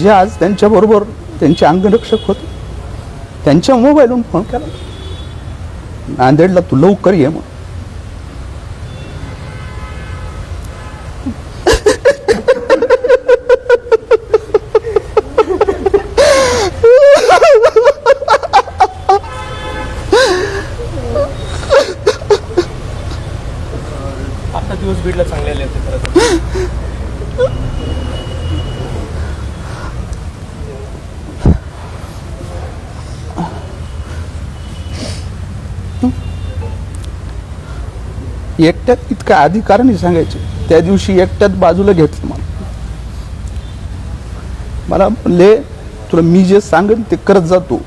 जे आज त्यांच्याबरोबर त्यांचे अंगरक्षक होते. त्यांच्या मोबाईलवरून फोन केला. नांदेडला तू लवकर ये मग आता दिवस बीडला चांगले आले होते खरं एकट्यात इतका अधिकार नाही सांगायचे. त्या दिवशी एकट्यात बाजूला घेतलं मला. मला म्हणले तुला मी जे सांगेन ते करत जातो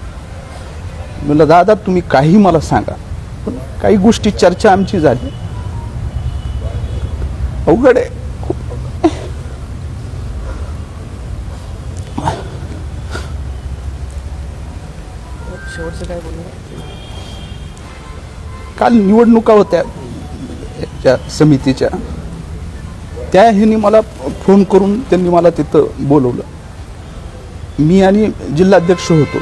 म्हणलं दादा तुम्ही काही मला सांगा. पण काही गोष्टी चर्चा आमची झाली. अवघड आहे. शेवटचं काय बोलणार काल निवडणुका होत्या त्या समितीच्या. त्या ह्यांनी मला फोन करून त्यांनी मला तिथं बोलवलं. मी आणि जिल्हाध्यक्ष होतो.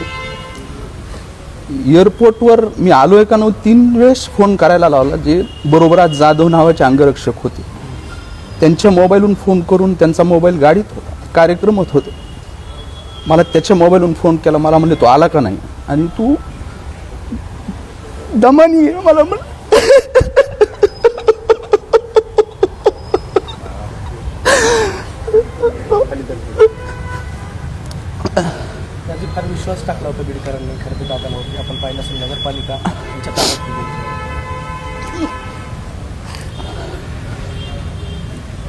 एअरपोर्टवर मी आलो आहे का नऊ तीन वेळेस फोन करायला लावला जे बरोबर आज जाधव नावाचे अंगरक्षक होते. त्यांच्या मोबाईलहून फोन करून त्यांचा मोबाईल गाडीत होता कार्यक्रमात होते. मला त्याच्या मोबाईलहून फोन केला मला म्हणले तो आला का नाही? आणि तू दमानी आहे मला म्हण. त्याची फार विश्वास टाकला होता बीडकरांनी खरं तर दादांवरती आपण पाहिलं असेल नगरपालिका त्यांच्या ताब्यात दिली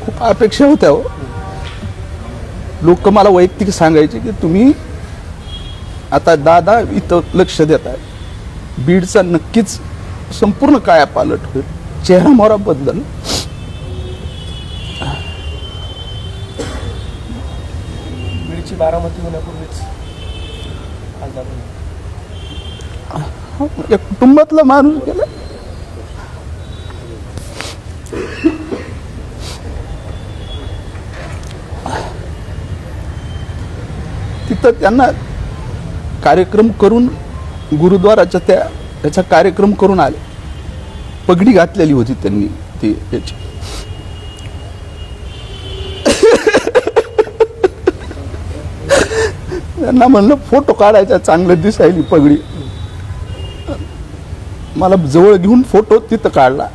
खूप अपेक्षा होत्या हो. लोक मला वैयक्तिक सांगायचे की तुम्ही आता दादा इथं लक्ष देत आहे बीडचा नक्कीच संपूर्ण काया पालट होईल? चेहरा मोहरा बदलल बीडची बारामती होण्यापूर्वीच. या कुटुंबातला माणूस गेला. तिथं त्यांना कार्यक्रम करून गुरुद्वाराच्या त्या त्याचा कार्यक्रम करून आले. पगडी घातलेली होती त्यांनी ती त्याची. त्यांना म्हणलं फोटो काढायचा चांगलं दिसायली पगडी. मला जवळ घेऊन फोटो तिथं काढला.